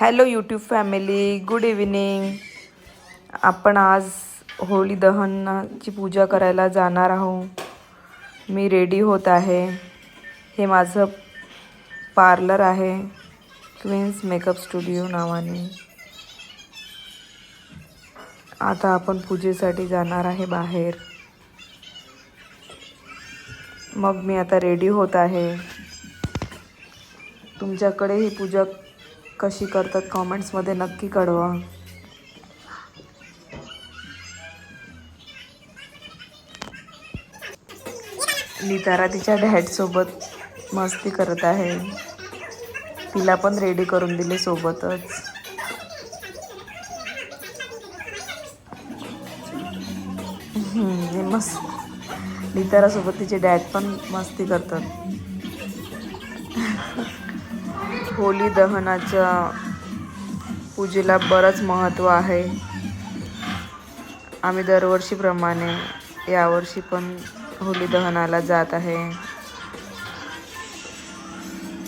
Hello YouTube family good evening आपण आज होळी दहनाची पूजा करायला जाणार आहोत. मी रेडी होत आहे. हे माझं पार्लर आहे. क्वीन्स मेकअप स्टुडिओ नावाने. आता आपण पूजेसाठी जाणार आहे बाहेर. मग मी आता रेडी होत आहे. तुमच्याकडे ही पूजा कशी करतात कॉमेंट्समध्ये नक्की कळवा. नितारा तिच्या डॅडसोबत मस्ती करत आहे. तिला पण रेडी करून दिले सोबतच. मस्त. नितारासोबत तिचे डॅड पण मस्ती करतात. होली दहनाच्या पूजेला बरंच महत्त्व आहे. आम्ही दरवर्षीप्रमाणे यावर्षी पण होली दहनाला जात आहे.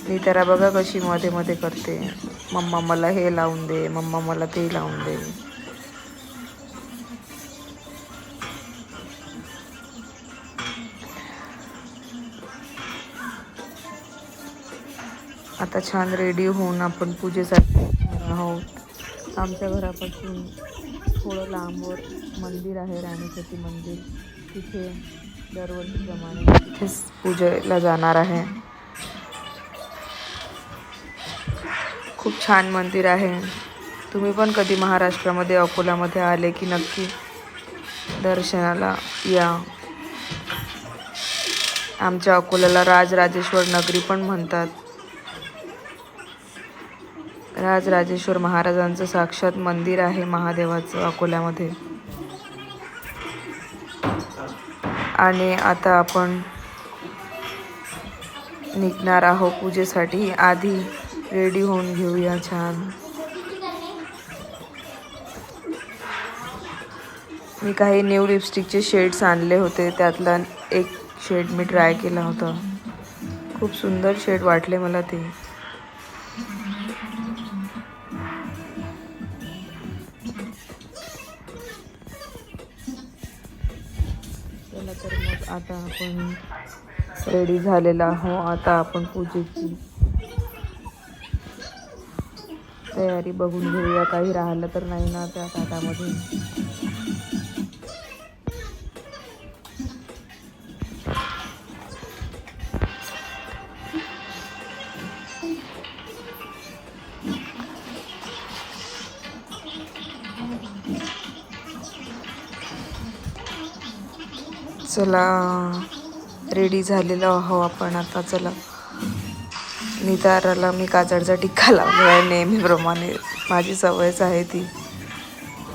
मी त्याला बघा कशी मध्ये मध्ये करते. मम्मा मला हे लावून दे मम्मा मला ते लावून दे. आता छान रेडी होऊन आपण पूजेसाठी आहोत. आमच्या घरापासून थोडं लांबवर मंदिर आहे राणीसाठी मंदिर. तिथे दरवर्षीप्रमाणे तिथेच पूजेला जाणार आहे. खूप छान मंदिर आहे. तुम्ही पण कधी महाराष्ट्रामध्ये अकोल्यामध्ये आले की नक्की दर्शनाला या. आमच्या अकोल्याला राजराजेश्वर नगरी पण म्हणतात. राजराजेश्वर महाराजांचं साक्षात मंदिर आहे महादेवाचं अकोल्यामध्ये. आणि आता आपण निघणार आहोत पूजेसाठी. आधी रेडी होऊन घेऊया छान. मी काही न्यू लिपस्टिकचे शेड्स आणले होते. त्यातला एक शेड मी ट्राय केला होता. खूप सुंदर शेड वाटले मला ते. चला तर मग आता आपण रेडी झालेला आहो आता आपण पूजेची तयारी बघून घेऊया. काही राहिलं तर नाही ना त्या ताटामध्ये. चला रेडी झालेलो आहो आपण आता चला. निताराला मी काजळचा टिक्का लावलेला आहे नेहमीप्रमाणे. माझी सवयच आहे ती.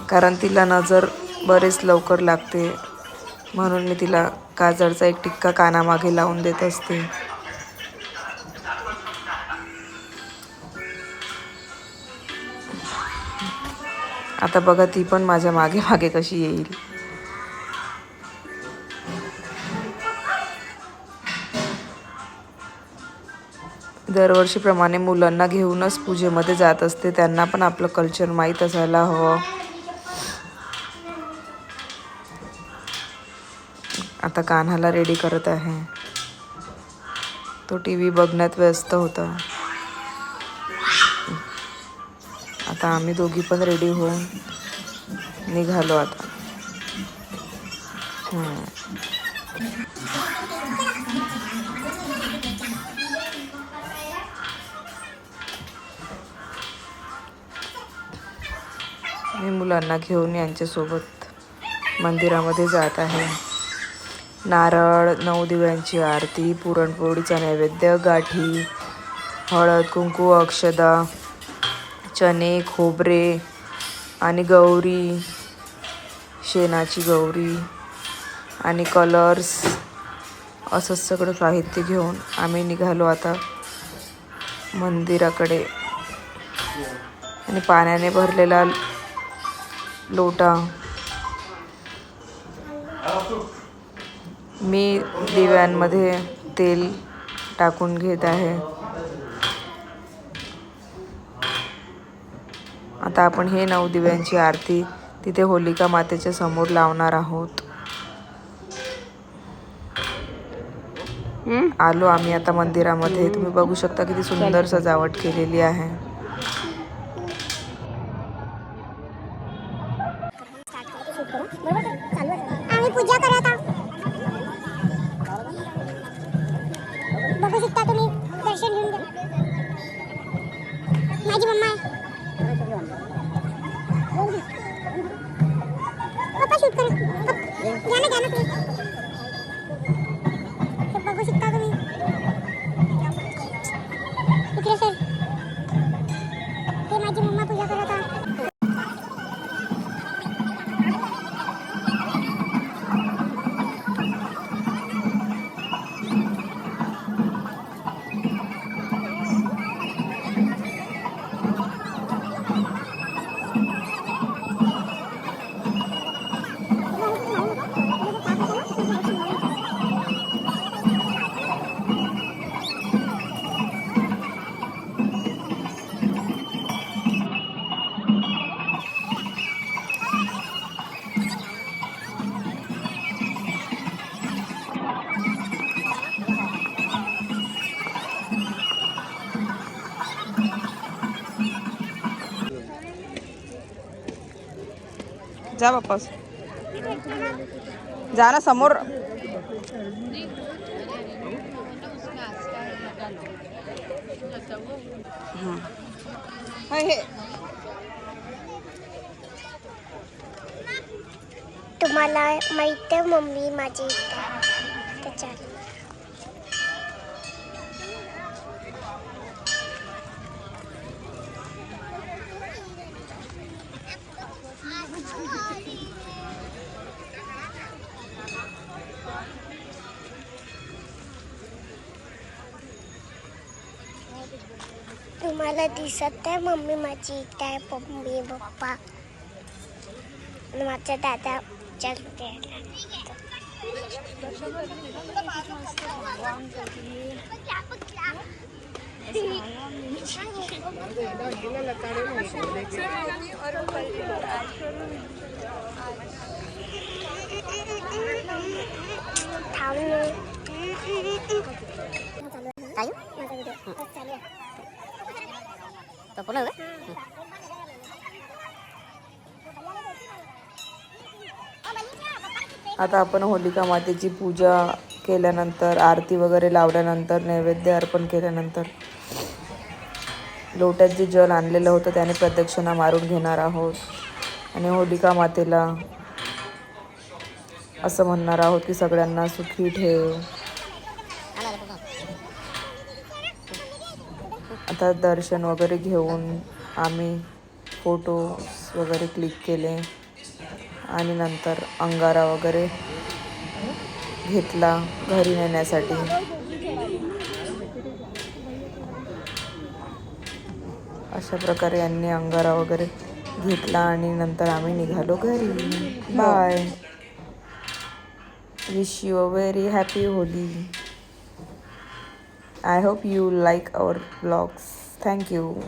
कारण तिला नजर बरेच लवकर लागते. म्हणून मी तिला काजळचा एक टिक्का कानामागे लावून देत असते. आता बघा ती पण माझ्या मागे मागे कशी येईल. दरवर्षीप्रमाणे मुलांना घेऊनच पूजेमध्ये जात असते. त्यांना पण आपलं कल्चर माहीत असायला हवं. आता कान्हाला रेडी करत आहे. तो टी व्ही बघण्यात व्यस्त होता. आता आम्ही दोघी पण रेडी होऊन निघालो आता. मी मुलांना घेऊन यांच्यासोबत मंदिरामध्ये जात आहे. नारळ नऊ दिव्यांची आरती पुरणपोळीचा नैवेद्य गाठी हळद कुंकू अक्षदा चणे खोबरे आणि गौरी शेणाची गौरी आणि कलर्स असं सगळं साहित्य घेऊन आम्ही निघालो आता मंदिराकडे. आणि पाण्याने भरलेला लोटा. मी दिव्यांमध्ये तेल टाकून घेत आहे. आता आपण हे नऊ दिव्यांची आरती तिथे होलिका मातेच्या समोर लावणार आहोत. आलो आम्ही आता मंदिरामध्ये. तुम्ही बघू शकता किती सुंदर सजावट केलेली आहे. आहे पप्पा शूट करा घ्या ना घ्या ना जा वापस. जा ना समोर. हे. तुम्हाला माहीत आहे मम्मी माझी इथे. तुम्हाला दिसत आहे मम्मी माझी इथे आहे मम्मी पप्पा. आणि माझा दादा चलते थांब काय? तो पुन्हा आता आपण होलिका मातेची पूजा केल्यानंतर आरती वगैरे लावल्यानंतर नैवेद्य अर्पण केल्यानंतर लोट्यात जे जल आणलेलं होतं त्याने प्रदक्षिणा मारून घेणार आहोत. आणि होलिका मातेला असं म्हणणार आहोत की सगळ्यांना सुखी ठेव. आता दर्शन वगैरे घेऊन आम्ही फोटो वगैरे क्लिक केले. आणि नंतर अंगारा वगैरे घेतला घरी नेण्यासाठी. अशा प्रकारे यांनी अंगारा वगैरे घेतला आणि नंतर आम्ही निघालो घरी. Bye wish you a very happy Holi. I hope you like our vlogs. Thank you.